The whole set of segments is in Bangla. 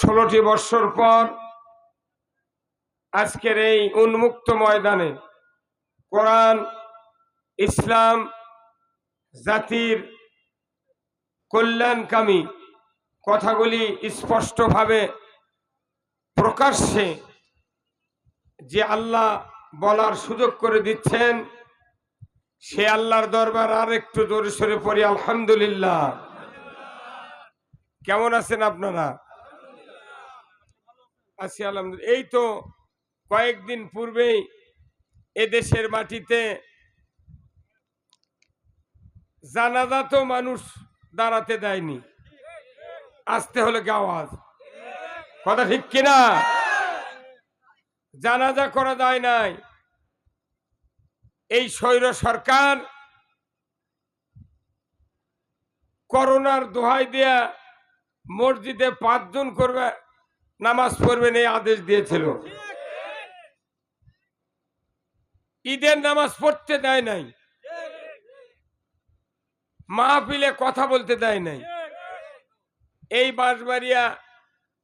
ষোলোটি বৎসর পর আজকের এই উন্মুক্ত ময়দানে কোরআন, ইসলাম, জাতির কল্যাণকামী কথাগুলি স্পষ্টভাবে প্রকাশ্যে যে আল্লাহ বলার সুযোগ করে দিচ্ছেন, সে আল্লাহর দরবার আর একটু জোরে সরে পড়ি, আলহামদুলিল্লাহ। কেমন আছেন আপনারা? আছি, আলহামদুলিল্লাহ। এই তো কয়েকদিন পূর্বেই এদেশের মাটিতে জানাজা তো মানুষ দাঁড়াতে দেয়নি। আসতে হলে গাওয়াজ কথা ঠিক কিনা? জানাজা করা যায় নাই। এই স্বৈর সরকার করোনার দোহাই দেয়া মসজিদে পাঁচজন করবে নামাজ পড়বেন এই আদেশ দিয়েছিল। ঈদের নামাজ পড়তে দেয় নাই। মাহফিলে কথা বলতে দেয় নাই। এই বাঁশবাড়িয়া,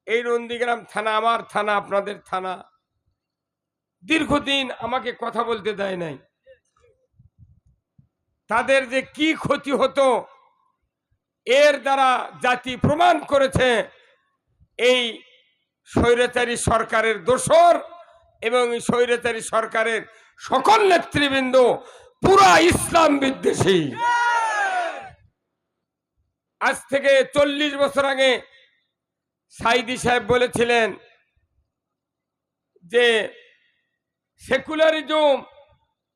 এই নন্দীগ্রাম থানা, আমার থানা, আপনাদের থানা, দীর্ঘদিন আমাকে কথা বলতে দেয় নাই। তাদের যে কি ক্ষতি হতো, এর দ্বারা জাতি প্রমাণ করেছে, এই স্বৈরাচারী সরকারের দোসর এবং স্বৈরাচারী সরকারের সকল নেতৃবৃন্দ পুরা ইসলাম বিদ্বেষী। আজ থেকে চল্লিশ বছর আগে সাইদি সাহেব বলেছিলেন যে, সেকুলারিজম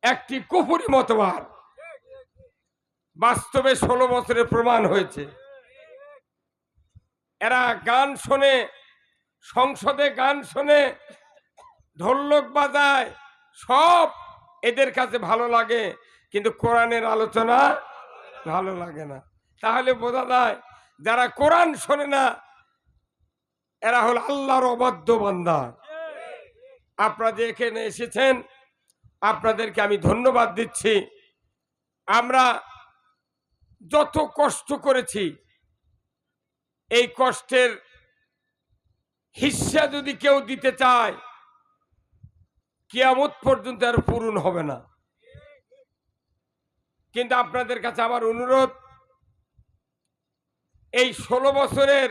একটি কুফুরি মতবাদ। বাস্তবে ষোলো বছরের প্রমাণ হয়েছে। এরা গান শোনে সংসদে গান শোনে, ঢোলক বাজায়, সব এদের কাছে ভালো লাগে, কিন্তু কোরআনের আলোচনা ভালো লাগে না। তাহলে বোঝা যায়, যারা কোরআন শোনে না, এরা হল আল্লাহর অবাধ্য বান্দা। আপনারা এখানে এসেছেন, আপনাদেরকে আমি ধন্যবাদ দিচ্ছি। আমরা যত কষ্ট করেছি, এই কষ্টের হিস্সা যদি কেউ দিতে চায়, কিয়ামত পর্যন্ত আর পূরণ হবে না। কিন্তু আপনাদের কাছে আমার অনুরোধ, এই ষোলো বছরের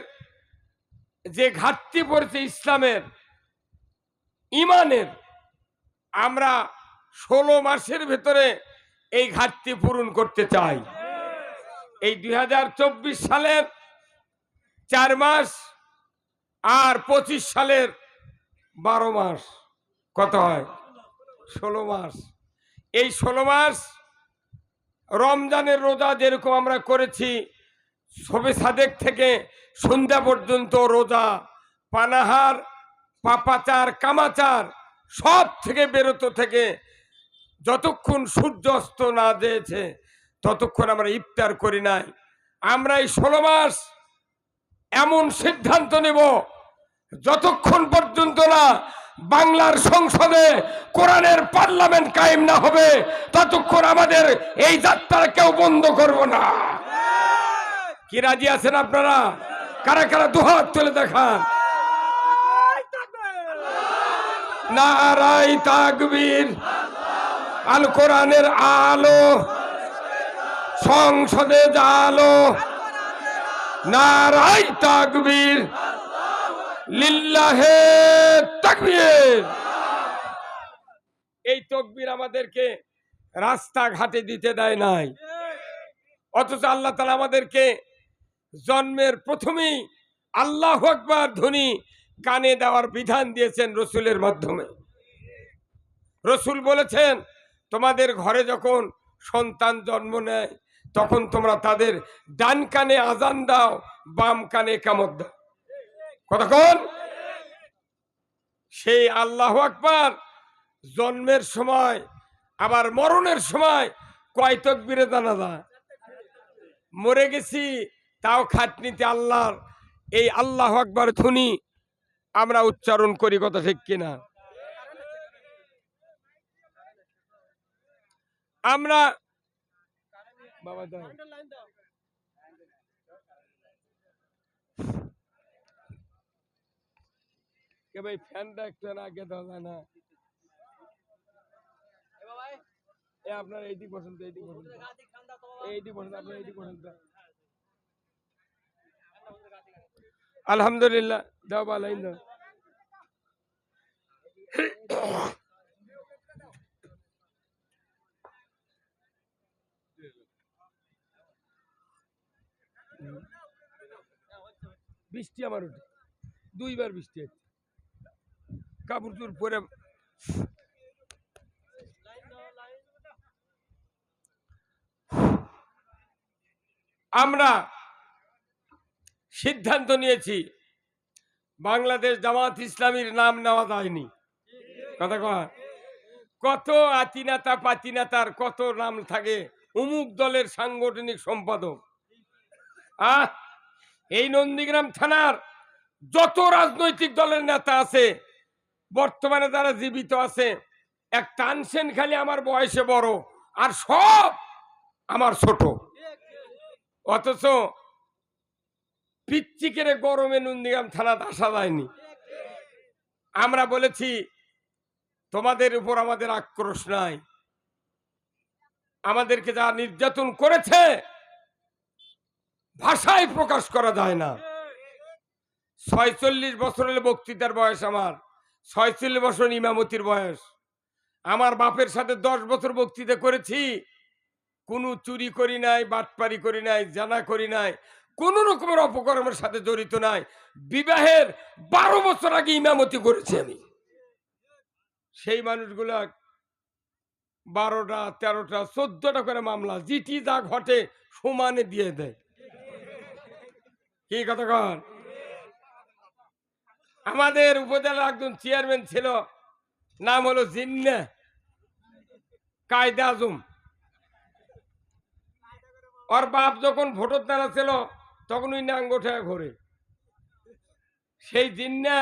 যে ঘাটতি পড়েছে ইসলামের, ইমানের, আমরা ষোলো মাসের ভেতরে এই ঘাটতি পূরণ করতে চাই। এই দুই হাজার চব্বিশ সালের চার মাস আর পঁচিশ সালের বারো মাস, কত হয়? ষোলো মাস। এই ষোলো মাস রমজানের রোজা যেরকম আমরা করেছি সবে সাদেক থেকে সন্ধ্যা পর্যন্ত রোজা, পানাহার, পাপাচার, কামাচার, সব থেকে বেরোতো থেকে যতক্ষণ সূর্য অস্ত না দিয়েছে, ততক্ষণ আমরা ইফতার করি নাই। আমরা এই ষোলো মাস এমন সিদ্ধান্ত নেব, যতক্ষণ পর্যন্ত না বাংলার সংসদে কোরআনের পার্লামেন্ট কায়েম না হবে, ততক্ষণ আমাদের এই যাত্রা কেউ বন্ধ করব না। কি রাজি আছেন আপনারা? কারা কারা দুহাত তুলে দেখান? নারাই তাকবীর, আল কোরআনের আলো, সংসদে জালো নারাই তাকবীর। লিল্লাহে তাকবীর। এই তকবীর আমাদেরকে রাস্তাঘাটে দিতে দেয় নাই। অথচ আল্লাহ তালা আমাদেরকে জন্মের প্রথমেই আল্লাহ আকবার ধ্বনি কানে দেওয়ার বিধান দিয়েছেন রসুলের মাধ্যমে। রসুল বলেছেন, তোমাদের ঘরে যখন সন্তান জন্ম নেয় তখন তোমরা তাদের ডান কানে আজান দাও, বাম কানে কামত দাও। কতক্ষণ সেই আল্লাহ আকবার জন্মের সময়, আবার মরণের সময় কয় তকবিরে জানা যায় মরে গেছি, তাও খাটনিতে আল্লাহর এই আল্লাহ আকবার ধ্বনি আমরা উচ্চারণ করি, কথা ঠিক কিনা? আমরা বাবা দাও। কে ভাই ফ্যানটা একটু আগে দেওয়া যায় না। এ আপনার এইটি পছন্দ এইটি পছন্দ এইটি পছন্দ আপনার এইটি পছন্দ আলহামদুলিল্লাহ দাও বালাইন দাও। বৃষ্টি আমার উঠে। দুইবার বৃষ্টি হচ্ছে। কাপড় চুর পরে আমরা সিদ্ধান্ত নিয়েছি, বাংলাদেশ জামাত ইসলামীর নাম নেওয়া যায়নি। কথা কয়? কত আতিনাতা পাতিনাতার কত নাম থাকে? অমুক দলের সাংগঠনিক সম্পাদক। আহ, এই নন্দীগ্রাম থানার যত রাজনৈতিক দলের নেতা আছে, বর্তমানে যারা জীবিত আছে, এক টানসেন খালি আমার বয়সে বড়, আর সব আমার ছোট। অথচ পিচ্চিকেরে গরমে নন্দীগ্রাম থানাতে আসা যায়নি। আমরা বলেছি, তোমাদের উপর আমাদের আক্রোশ নাই। আমাদেরকে যা নির্যাতন করেছে ভাষায় প্রকাশ করা যায় না। ছয়চল্লিশ বছর হলে বক্তৃতার বয়স আমার, ছয়চল্লিশ বছর ইমামতির বয়স। আমার বাপের সাথে দশ বছর বক্তৃতা করেছি। কোনো চুরি করি নাই, বাটপারি করি নাই, জানা করি নাই, কোন রকমের অপকর্মের সাথে জড়িত নাই। বিবাহের বারো বছর আগে ইমামতি করেছি আমি। সেই মানুষগুলা বারোটা, তেরোটা, চোদ্দটা করে মামলা, জিটি যা ঘটে সমানে দিয়ে দেয়। কি কন? আমাদের উপজেলার একজন চেয়ারম্যান ছিল, নাম হলো জিন্না কায়দা আজম। ওর বাপ যখন ভোটের দ্বারা ছিল, তখন ওই নাঙ্গোঠায় ঘোরে। সেই জিন্না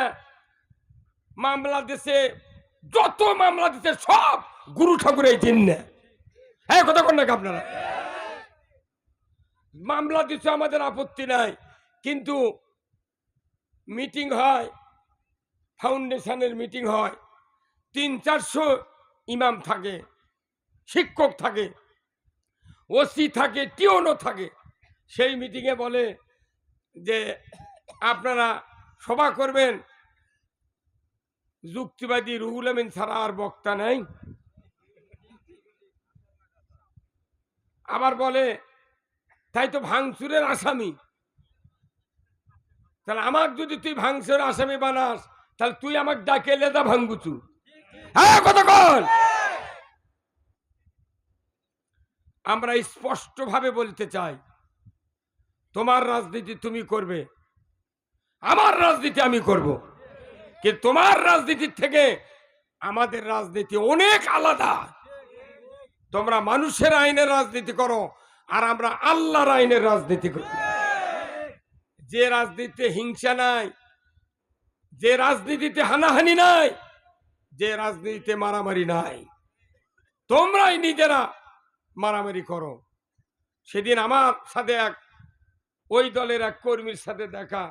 মামলা দিছে, যত মামলা দিছে, সব গুরু ঠাকুর এই জিন্না। হ্যাঁ কথা কন নাকি আপনারা? মামলা দিচ্ছে আমাদের আপত্তি নাই। কিন্তু মিটিং হয়, ফাউন্ডেশনের মিটিং হয়, তিন চারশো ইমাম থাকে, শিক্ষক থাকে, ওসি থাকে টিওনও থাকে। সেই মিটিংয়ে বলে যে আপনারা সভা করবেন, যুক্তিবাদী রুহুল আমিন ছাড়া আর বক্তা নেই। আবার বলে, তাই তো ভাঙচুরের আসামি। তাহলে আমার যদি তুই ভাঙচুরের আসামি বানাস, তাহলে তুই আমাকে ডাকে লেদা ভাঙ্গুচু হ্যাঁ কতক্ষণ আমরা স্পষ্টভাবে বলতে চাই, তোমার রাজনীতি তুমি করবে, আমার রাজনীতি আমি করব। কিন্তু তোমার রাজনীতির থেকে আমাদের রাজনীতি অনেক আলাদা। তোমরা মানুষের আইনের রাজনীতি করো, আর আমরা আল্লাহর আইনের রাজনীতি করি। যে রাজনীতিতে হিংসা নাই, যে রাজনীতিতে হানাহানি নাই, যে রাজনীতিতে মারামারি নাই। তোমরাই নিজেরা মারামারি করো। সেদিন আমার সাথে এক, ওই দলের এক কর্মীর সাথে দেখা।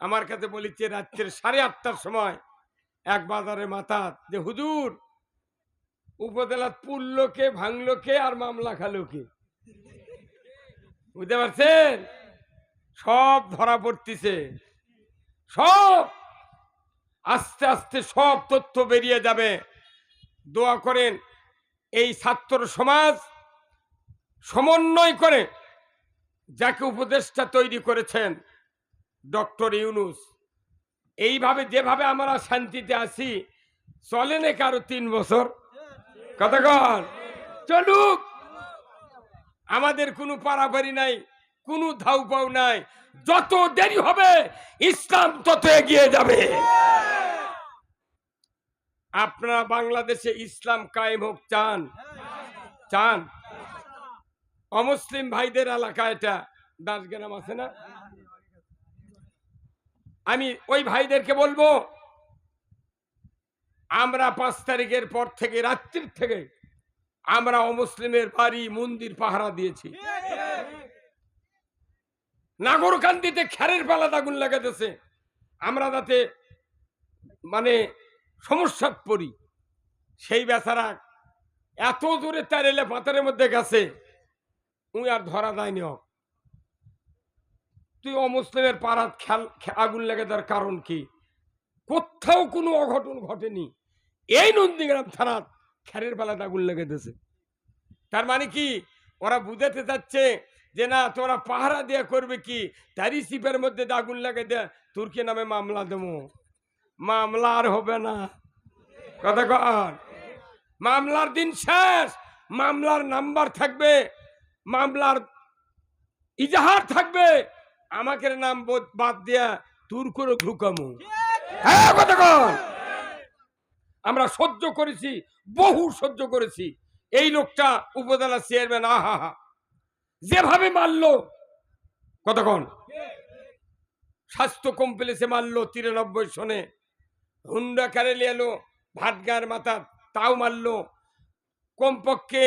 আমার কাছে বলেছে, রাত্রের সাড়ে আটটার সময় এক বাজারে মাথা যে হুজুর উপজেলার পুললো কে, ভাঙলো কে, আর মামলা খালো কে? বুঝতে পারছেন? সব ধরা পড়তিছে। সব! আস্তে আস্তে সব তথ্য বেরিয়ে যাবে। দোয়া করেন, এই ছাত্র সমাজ সমন্বয় করে যাকে উপদেষ্টা তৈরি করেছেন ডক্টর ইউনুস, এইভাবে যেভাবে আমরা শান্তিতে আছি, চলে না কারও তিন বছর? কতক্ষণ চলুক! আমাদের কোনো পারাপারি নাই। কোনো ধাউ পাও নাই। যত দেরি হবে, ইসলাম তত এগিয়ে যাবে। আপনারা বাংলাদেশে ইসলাম কায়েম হোক, চান। চান। অমুসলিম ভাইদের এলাকা এটা। দাসগ্রাম আছে না? আমি ওই ভাইদেরকে বলব, আমরা পাঁচ তারিখের পর থেকে, রাত্রির থেকে, আমরা অমুসলিমের বাড়ি, মন্দির পাহারা দিয়েছি। নাগরকান্দিতে খ্যারের পালাত আগুন লাগাতেছে। আমরা যাতে মানে সমস্যাত পড়ি। সেই বেচারা এত দূরে তার এলে পাতারের মধ্যে গেছে, উই আর ধরা দেয়নি তুই অমুসলিমের পাড়াত খেল আগুন লেগে তার কারণ কি? কোথাও কোনো অঘটন ঘটেনি। এই নন্দীগ্রাম থানাত খেরের বেলাতে আগুন লেগে দিয়েছে তার মানে কি? ওরা বুঝাতে চাচ্ছে যে না, তোরা পাহারা দিয়ে করবে কি? তারই সিপের মধ্যে দিয়ে আগুন লাগে দে তুর্কি নামে মামলা দেবো? মামলা আর হবে না। কথা কর মামলার দিন শেষ, মামলার নাম্বার থাকবে, মামলার ইজাহার থাকবে। আমাকে নাম বাদ দিয়া তুর করে ঢুকামু। হ্যাঁ কথা কর আমরা সহ্য করেছি, বহু সহ্য করেছি। এই লোকটা উপজেলা চেয়ারম্যান আহা হা যেভাবে মারলো কতক্ষণ স্বাস্থ্য কমপ্লেক্সে মারলো তিরানব্বই সনে। হুন্ডা কারেলি এলো, ভাটগার মাথা তাও মারলো। কমপক্ষে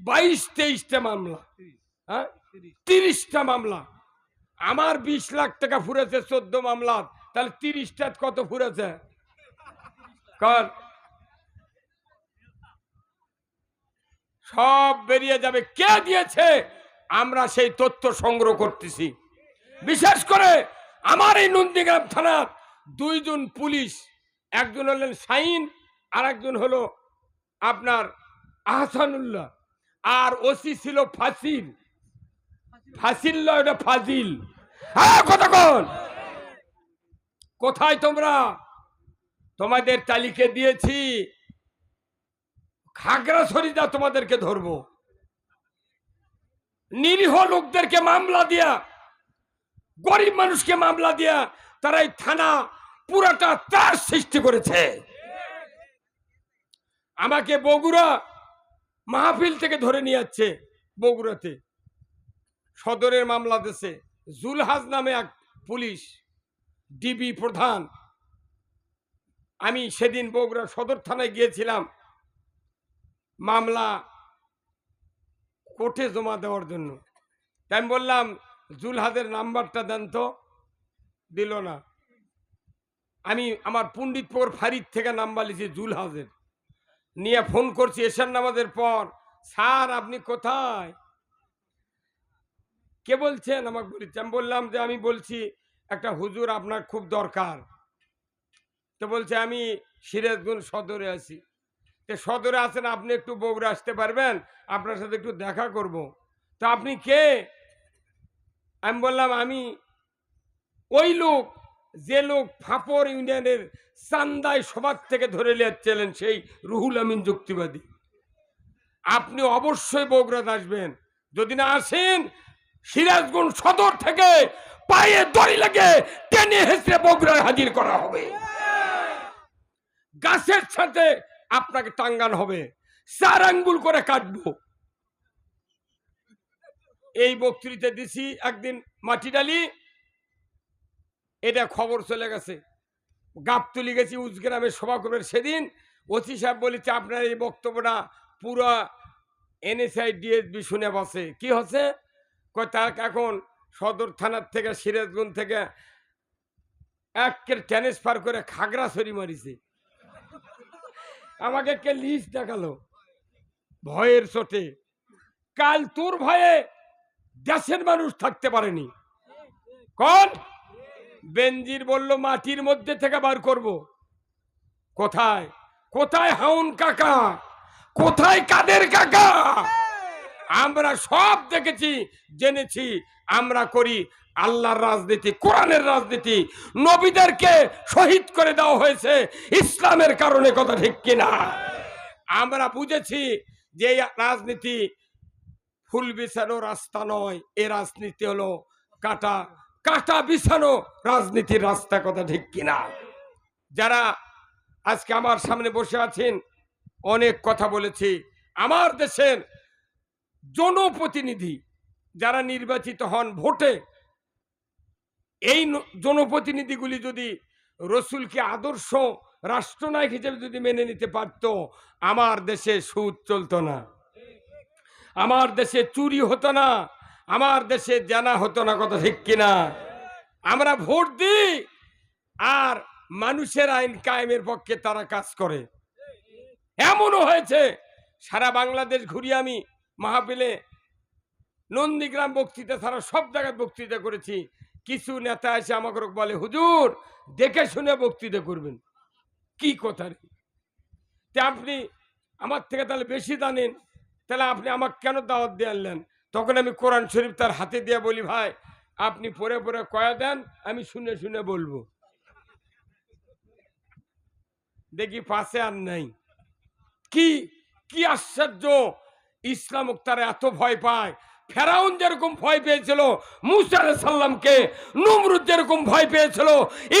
বাইশ তেইশটা মামলা হ্যাঁ? তিরিশটা মামলা। আমার বিশ লাখ টাকা ফুরেছে, চোদ্দ মামলা। তাহলে তিরিশটা কত ফুরেছে? কর? সব বেরিয়ে যাবে। কে দিয়েছে? আমরা সেই তথ্য সংগ্রহ করতেছি। বিশেষ করে আমার এই নন্দীগ্রাম থানার দুইজন পুলিশ, একজন হলেন সাইন আর একজন হলো আপনার আহসানুল্লাহ। আর ওসি ছিল ফাসিল। ফাসিল ওটা ফাজিল। হ্যাঁ কতক্ষণ কোথায় তোমরা? তোমাদের তালিকা দিয়েছি। খাগড়া খাগড়াছড়িটা তোমাদেরকে ধরবো। নিরীহ লোকদেরকে মামলা দিয়া, গরিব মানুষকে মামলা দিয়া তারা এই থানা পুরাটা তার সৃষ্টি করেছে। আমাকে বগুড়া মাহফিল থেকে ধরে নিয়ে যাচ্ছে বগুড়াতে। সদরের মামলা দেশে জুলহাজ নামে এক পুলিশ, ডিবি প্রধান। আমি সেদিন বগুড়া সদর থানায় গিয়েছিলাম। মামলা কোর্টে জমা দেওয়ার জন্য। তাই আমি বললাম, জুলহাদের নাম্বারটা দেন তো। দিল না। আমি আমার পণ্ডিতপুর ফারিদ থেকে নাম্বার লিখছি জুলহাজের। নিয়ে ফোন করছি এশার নামাজের পর, স্যার, আপনি কোথায়? কে বলছেন? আমাকে বলেছে আমি বললাম যে, আমি বলছি, একটা হুজুর আপনার খুব দরকার। তো বলছে, আমি সিরাজগঞ্জ সদরে আছি। তো সদরে আছেন, আপনি একটু বগুড়া আসতে পারবেন, আপনার সাথে একটু দেখা করব। তো আপনি কে? আমি বললাম, আমি ওই লোক, যে লোক ফাপর ইউনিয়নের চান্দায় সবার থেকে ধরে নিয়েছিলেন সেই রুহুল আমিন যুক্তিবাদী। আপনি অবশ্যই বগুড়াতে আসবেন। যদি না আসেন, সিরাজগঞ্জ সদর থেকে পায়ে দড়ি লাগে টেনে হেসড়ে বগুড়ায় হাজির করা হবে। গাছের সাথে আপনাকে টাঙ্গান হবে। চার আঙ্গুল করে কাটবো। এই বক্তৃতা দিছি একদিন মাটি ডালি এটা খবর চলে গেছে। গাপ তুলি গেছি, উজগ্রামের সভা করবেন সেদিন। ওসি সাহেব বলেছে, আপনার এই বক্তব্যটা পুরো এনএসআই, ডিএসবি শুনে বসে। কি হচ্ছে? তার এখন সদর থানার থেকে, সিরাজগঞ্জ থেকে একের ট্রান্সফার করে খাগড়া খাগড়াছড়ি মারিছে। আমাকে কে লিস্ট দেখাল। ভয়ের চোটে। কাল তোর ভয়ে দেশের মানুষ থাকতে পারেনি। কোন? বেনজির বলল, মাটির মধ্যে থেকে বার করব। কোথায়? কোথায় হাউন কাকা? কোথায় কাদের কাকা? আমরা সব দেখেছি, জেনেছি। আমরা করি আল্লাহর রাজনীতি, কোরআনের রাজনীতি। নবীদেরকে শহীদ করে দেওয়া হয়েছে ইসলামের কারণে, কথা ঠিক কিনা? আমরা বুঝেছি যে রাজনীতি ফুল বিছানো রাস্তা নয়, এ রাজনীতি হলো কাটা কাটা বিছানো রাজনীতির রাস্তা, কথা ঠিক কিনা? যারা আজকে আমার সামনে বসে আছেন, অনেক কথা বলেছি। আমার দেশের জনপ্রতিনিধি যারা নির্বাচিত হন ভোটে, এই জনপ্রতিনিধিগুলি যদি রসুলকে আদর্শ রাষ্ট্রনায়ক হিসেবে যদি মেনে নিতে পারত, আমার দেশে সুদ চলতো না। আমার দেশে চুরি হতো না। আমার দেশে জানা হতো না কথা ঠিক কিনা। আমরা ভোট দিই, আর মানুষের আইন কায়েমের পক্ষে তারা কাজ করে। এমনও হয়েছে, সারা বাংলাদেশ ঘুরি আমি মাহফিলে নন্দীগ্রাম বক্তৃতা ছাড়া সব জায়গায় বক্তৃতা করেছি। কিছু নেতা এসে আমাকে বলে, হুজুর, দেখে শুনে বক্তৃতা করবেন। কি কথা রে? তা আপনি আমার থেকে তাহলে বেশি জানেন। তাহলে আপনি আমাকে কেন দাওয়াত দিয়ে আনলেন? তখন আমি কোরআন শরীফ তার হাতে দিয়ে বলি, ভাই, আপনি পরে পরে কয়া দেন, আমি শুনে শুনে বলব। দেখি পাশে আর নাই। কি কি আশ্চর্য! ইসলাম তারা এত ভয় পায়। ফেরাউন যেরকম ভয় পেয়েছিল, মুসা আলাহ সাল্লামকে নমরুদ যেরকম ভয় পেয়েছিল,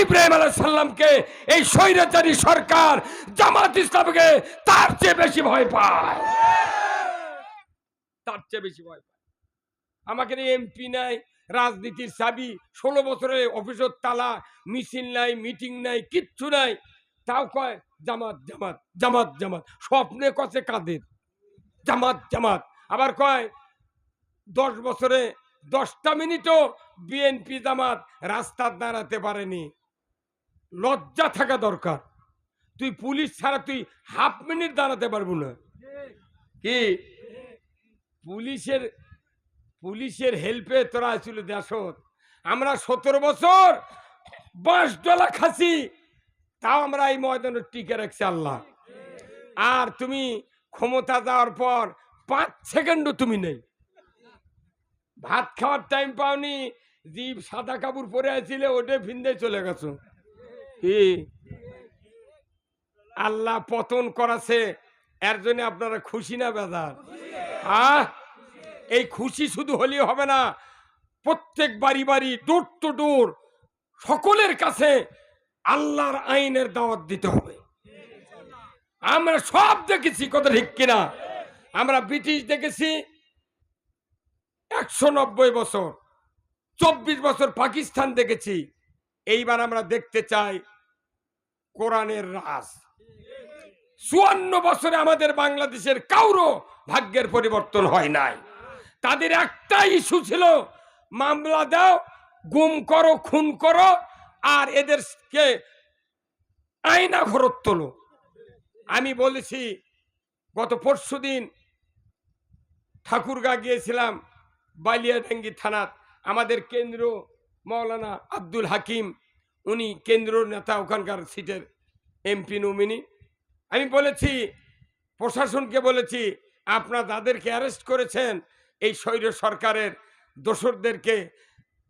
ইব্রাহিম আলাহ সাল্লামকে এই স্বৈরাচারী সরকার জামাত ইসলামকে তার চেয়ে বেশি ভয় পায়। তার চেয়ে বেশি ভয় পায়। আমাকে এমপি নাই, রাজনীতির চাবি, ষোলো বছরের অফিসের তালা, মিছিল নাই, মিটিং নাই, কিচ্ছু নাই। তাও কয়, জামাত জামাত জামাত জামাত, স্বপ্নে কছে কাদের। জামাত জামাত। আবার কয়, দশ বছরে দশটা মিনিটও বিএনপি জামাত রাস্তা দাঁড়াতে পারেনি। লজ্জা থাকা দরকার। তুই পুলিশ ছাড়া তুই হাফ মিনিট দাঁড়াতে পারব না। কি? পুলিশের পুলিশের হেল্পে তোরা ছিল দেশত। আমরা সতেরো বছর বাঁশ ডলা খাসি, তাও আমরা এই ময়দানে টিকে রাখছি আল্লাহ। আর তুমি ক্ষমতা যাওয়ার পর পাঁচ সেকেন্ডও তুমি নেই। ভাত খাওয়ার টাইম পাওনি জীব সাদা কাপড় পরে আছিলে, ওটে ভিন্দে চলে গেছো। কি? আল্লাহ পতন করাছে, এর জন্য আপনারা খুশি না বেজার? আহ? এই খুশি শুধু হলেই হবে না, প্রত্যেক বাড়ি বাড়ি ডোর টু ডোর সকলের কাছে আল্লাহর আইনের দাওয়াত দিতে হবে। আমরা সব দেখেছি কত ঠিক কিনা। আমরা ব্রিটিশ দেখেছি একশো নব্বই বছর, চব্বিশ বছর পাকিস্তান দেখেছি। এইবার আমরা দেখতে চাই কোরআনের রাজ। চুয়ান্ন বছরে আমাদের বাংলাদেশের কাউরও ভাগ্যের পরিবর্তন হয় নাই। তাদের একটাই ইস্যু ছিল, মামলা দাও, গুম করো, খুন করো, আর এদেরকে আয়না ঘরত তোলো। আমি বলেছি, গত পরশু দিন ঠাকুরগা গিয়েছিলাম, বালিয়াডাঙ্গি থানার। আমাদের কেন্দ্র মৌলানা আব্দুল হাকিম, উনি কেন্দ্র নেতা, ওখানকার সিটের এমপি নমিনি। আমি বলেছি, প্রশাসনকে বলেছি, আপনারা যাদেরকে অ্যারেস্ট করেছেন, এই স্বৈর সরকারের দোসরদেরকে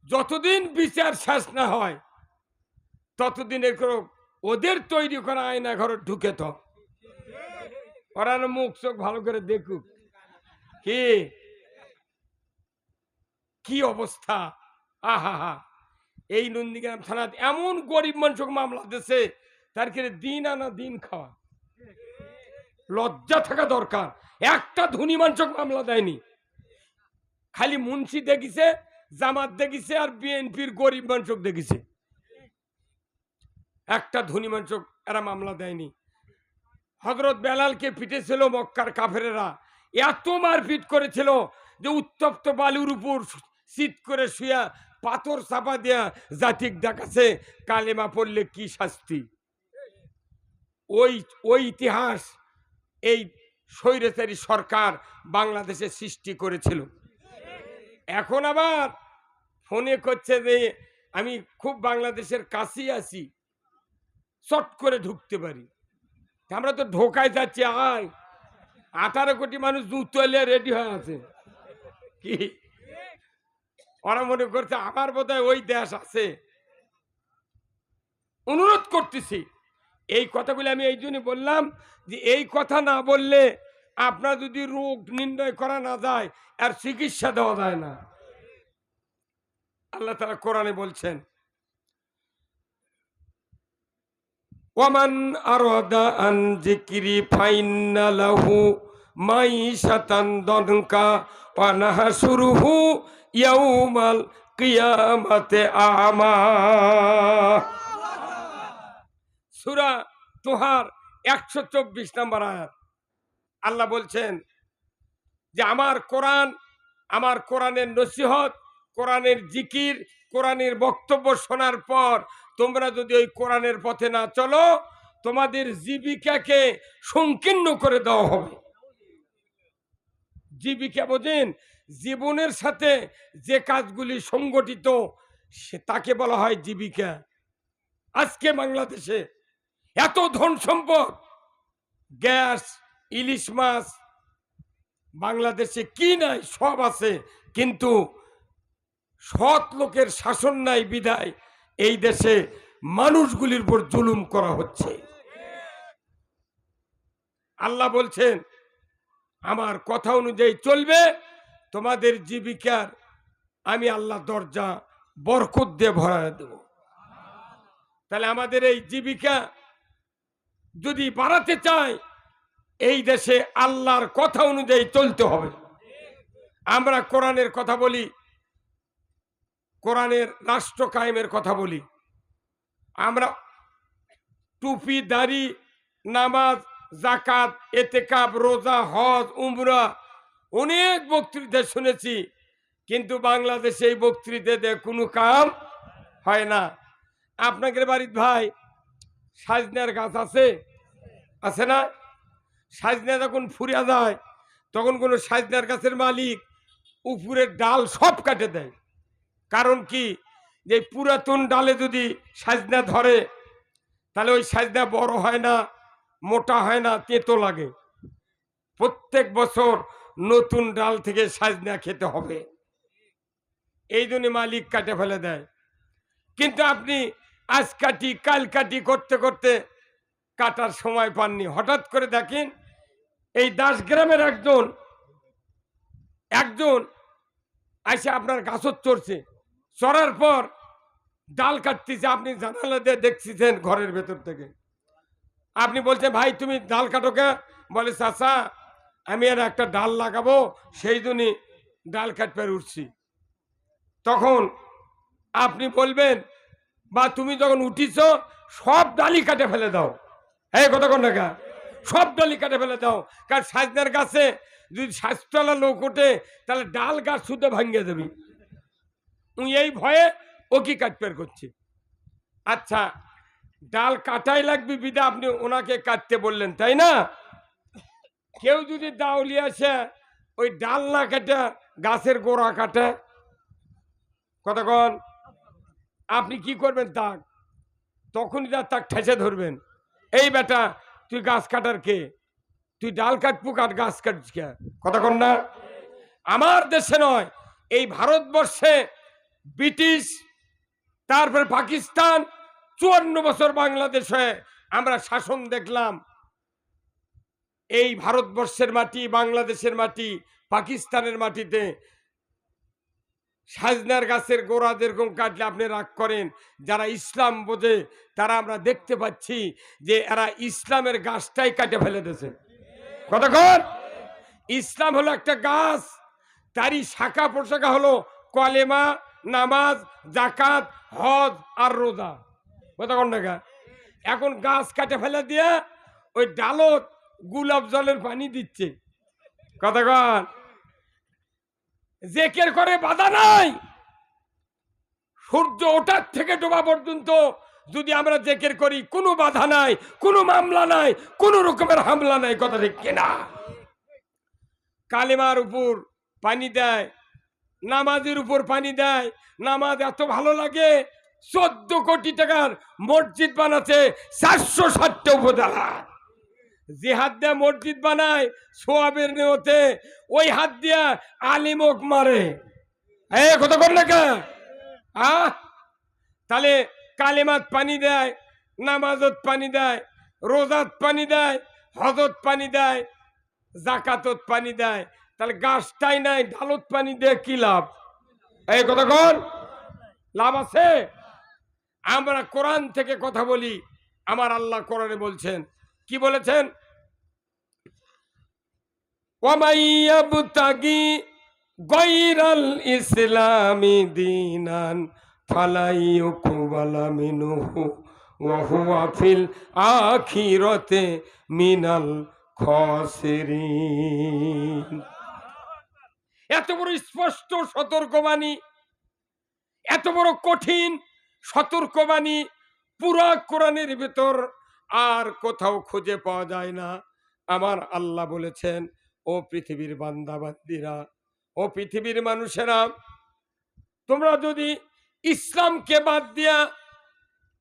যতদিন বিচার শেষ না হয় ততদিন এরকম ওদের তৈরি করা আয়না ঘরে ঢুকে তো। ওরা মুখ, চোখ ভালো করে দেখুক। কি? কি অবস্থা? আহা, হা। এই নন্দীগ্রাম থানাতে এমন গরিব মানুষকে মামলা দিছে তার ক্ষেত্রে দিন আনা দিন খাওয়া? লজ্জা থাকা দরকার। একটা ধনী মানুষক মামলা দেয়নি। খালি মুন্সি দেখিছে, জামাত দেখিছে, আর বিএনপির গরিব মানুষক দেখিছে। একটা ধনী মানুষক এরা মামলা দেয়নি। হজরত বেলালকে পিটেছিল মক্কার কাফেরেরা। এত মারপিট করেছিল যে উত্তপ্ত বালুর উপর শীত করে শুয়া পাথর চাপা দেয়া জাতিক দেখাচ্ছে কালেমা পড়লে কি শাস্তি? ওই ওই ইতিহাস এই স্বৈরাচারী সরকার বাংলাদেশে সৃষ্টি করেছিল। এখন আবার ফোনে করছে যে আমি খুব বাংলাদেশের কাছেই আছি, চট করে ঢুকতে পারি। আমরা তো ঢোকায় যাচ্ছি আয় আঠারো কোটি মানুষ দুধ তৈলে রেডি হয়ে আছে। কি? ওরা মনে করছে আমার বোধ ওই দেশ আছে। অনুরোধ করতেছি। এই কথাগুলি আমি এই জন্য বললাম যে এই কথা না বললে আপনার যদি রোগ নির্ণয় করা না যায়, আর চিকিৎসা দেওয়া যায় না। আল্লাহ তারা কোরআনে বলছেন ওমান আরদা আন জিকিরি ফাইন্না লাহু মাইশাতান দনকা ওয়া নাহশুরুহু ইয়াউমাল কিয়ামাতে আমা সুরা তোহার একশো চব্বিশ নম্বর আয়াত। আল্লাহ বলছেন যে আমার কোরআন, আমার কোরআনের নসিহত, কোরআনের জিকির, কোরআনের বক্তব্য শোনার পর তোমরা যদি ওই কোরআনের পথে না চলো, তোমাদের জীবিকাকে সংকীর্ণ করে দেওয়া হবে। জীবিকা বোঝেন, জীবনের সাথে যে কাজগুলি সংগঠিত, সে তাকে বলা হয় জীবিকা। আজকে বাংলাদেশে এত ধন সম্পদ, গ্যাস, ইলিশ মাছ, বাংলাদেশে কি নাই, সব আছে, কিন্তু সৎ লোকের শাসন নাই, বিদায়। এই দেশে মানুষগুলির উপর জুলুম করা হচ্ছে। আল্লাহ বলছেন, আমার কথা অনুযায়ী চলবে, তোমাদের জীবিকার আমি আল্লাহ দরজা বরকত দিয়ে ভরায় দেব। তাহলে আমাদের এই জীবিকা যদি বাড়াতে চাই এই দেশে আল্লাহর কথা অনুযায়ী চলতে হবে। আমরা কোরআনের কথা বলি কোরআনের রাষ্ট্র কায়েমের কথা বলি। আমরা টুপি, দাড়ি, নামাজ জাকাত এতেকাব রোজা, হজ, উমরা অনেক বক্তৃতা শুনেছি, কিন্তু বাংলাদেশে এই বক্তৃতাতে কোনো কাম হয় না। আপনাদের বাড়ির ভাই সাজনার গাছ আছে? আছে না? সাজনা যখন ফুরিয়া যায়, তখন কোনো সাজনার গাছের মালিক উপরের ডাল সব কাটে দেয়। কারণ কি? যে পুরাতন ডালে যদি সাজনা ধরে, তাহলে ওই সাজনা বড় হয় না, মোটা হয় না, তেতো লাগে। প্রত্যেক বছর নতুন ডাল থেকে সাজনা খেতে হবে। এই জন্য মালিক কাটে ফেলে দেয়। কিন্তু আপনি আজ কাটি, কাল কাটি করতে করতে কাটার সময় পাননি। হঠাৎ করে দেখেন, এই দাস গ্রামের একজন একজন এসে আপনার গাছত চড়ছে। চড়ার পর ডাল কাটতেছে, আপনি জানালা দিয়ে দেখতেছেন ঘরের ভেতর থেকে। আপনি বলছেন, ভাই, তুমি ডাল কাটো কে? বলে, চাচা, আমি আর একটা ডাল লাগাবো, সেই জন্যই ডাল কাটতে উঠছি। তখন আপনি বলবেন, বা, তুমি যখন উঠিছ, সব ডালি কাটে ফেলে দাও। এই কতক্ষণ টাকা সব ডালি কাটে ফেলে দাও, কারণ সাজনার গাছে যদি সাজতলা লোক ওঠে, তাহলে ডাল গাছ শুদ্ধ ভাঙিয়ে দেবি। তুই এই ভয়ে ও কি কাটপের করছে আচ্ছা ডাল কাটাই লাগবে বিদা, আপনি ওনাকে কাটতে বললেন, তাই না? কেউ যদি দাউলি আসে, ওই ডাল না কাটে গাছের গোড়া কাটে। কতক্ষণ আপনি কি করবেন তাক? তখনই তার তাক ঠেসে ধরবেন। এই বেটা, তুই গাছ কাটার কে? তুই ডাল কাটবো কাট গাছ কাটছিস কে? কতক্ষণ না? আমার দেশে নয়, এই ভারতবর্ষে ব্রিটিশ, তারপরে পাকিস্তান, চুয়ান্ন বছর বাংলাদেশে আমরা শাসন দেখলাম। এই ভারতবর্ষের মাটি, বাংলাদেশের মাটি, পাকিস্তানের মাটিতে সাজনার গাছের গোড়া যেরকম কাটলে আপনি রাগ করেন, যারা ইসলাম বোঝে, তারা আমরা দেখতে পাচ্ছি যে এরা ইসলামের গাছটাই কাটে ফেলে দিয়েছে। কতক্ষণ ইসলাম হলো একটা গাছ, তারই শাখা পোশাখা হলো কলেমা নামাজ জাকাত হজ আর রোজা। কতক্ষণ টাকা এখন গাছ কাটে ফেলে দিয়ে ওই ডালত গোলাপ জলের পানি দিচ্ছে। কতক্ষণ জেকের করে বাধা নাই। সূর্য ওঠার থেকে ডোবা পর্যন্ত যদি আমরা জেকের করি, কোনো বাধা নাই, কোনো মামলা নাই, কোনো রকমের হামলা নাই, কথা ঠিক কিনা? কালিমার উপর পানি দেয় নামাজের উপর পানি দেয়। নামাজ এত ভালো লাগে, চোদ্দ কোটি টাকার মসজিদ বানাচ্ছে চারশো ষাটটা উপজেলা। যে হাত দিয়ে মসজিদ বানায়, সোয়াবের নেওতে ওই হাত দিয়া আলিমক মারে। এ কত কর না আহ তাহলে কালেমাত পানি দেয়, নামাজত পানি দেয়, রোজাত পানি দেয়, হজত পানি দেয়, জাকাতত পানি দেয় তাহলে গাছটাই নাই, ঢালত পানি দিয়ে কি লাভ? এই কথা কর লাভ আছে? আমরা কোরআন থেকে কথা বলি, আমার আল্লাহ কোরআনে বলছেন। কি বলেছেন? ওয়ামাইয়াবতাগি আখিরাতে মিনাল খাসিরিন। এত বড় স্পষ্ট সতর্কবাণী, এত বড় কঠিন সতর্কবাণী পুরা কোরআনের ভিতর আর কোথাও খুঁজে পাওয়া যায় না। আমার আল্লাহ বলেছেন, ও পৃথিবীর বান্দাবান্দিরা ও পৃথিবীর মানুষেরা, তোমরা যদি ইসলামকে বাদ দিয়া,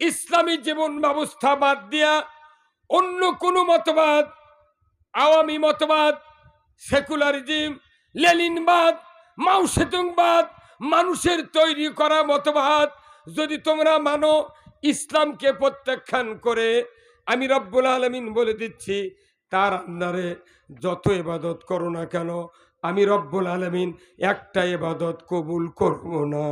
ইসলামী জীবন ব্যবস্থা বাদ দিয়া, অন্য কোনো মতবাদ, আওয়ামী মতবাদ, সেকুলারিজম লেলিনবাদ মাউসেতুংবাদ মানুষের তৈরি করা মতবাদ, যদি তোমরা মানো ইসলামকে প্রত্যাখ্যান করে, আমি রব্বুল আলমিন বলে দিচ্ছি, তার আন্ডারে যত এবাদত করো না কেন, আমি রব্বুল আলমিন একটা এবাদত কবুল করব না।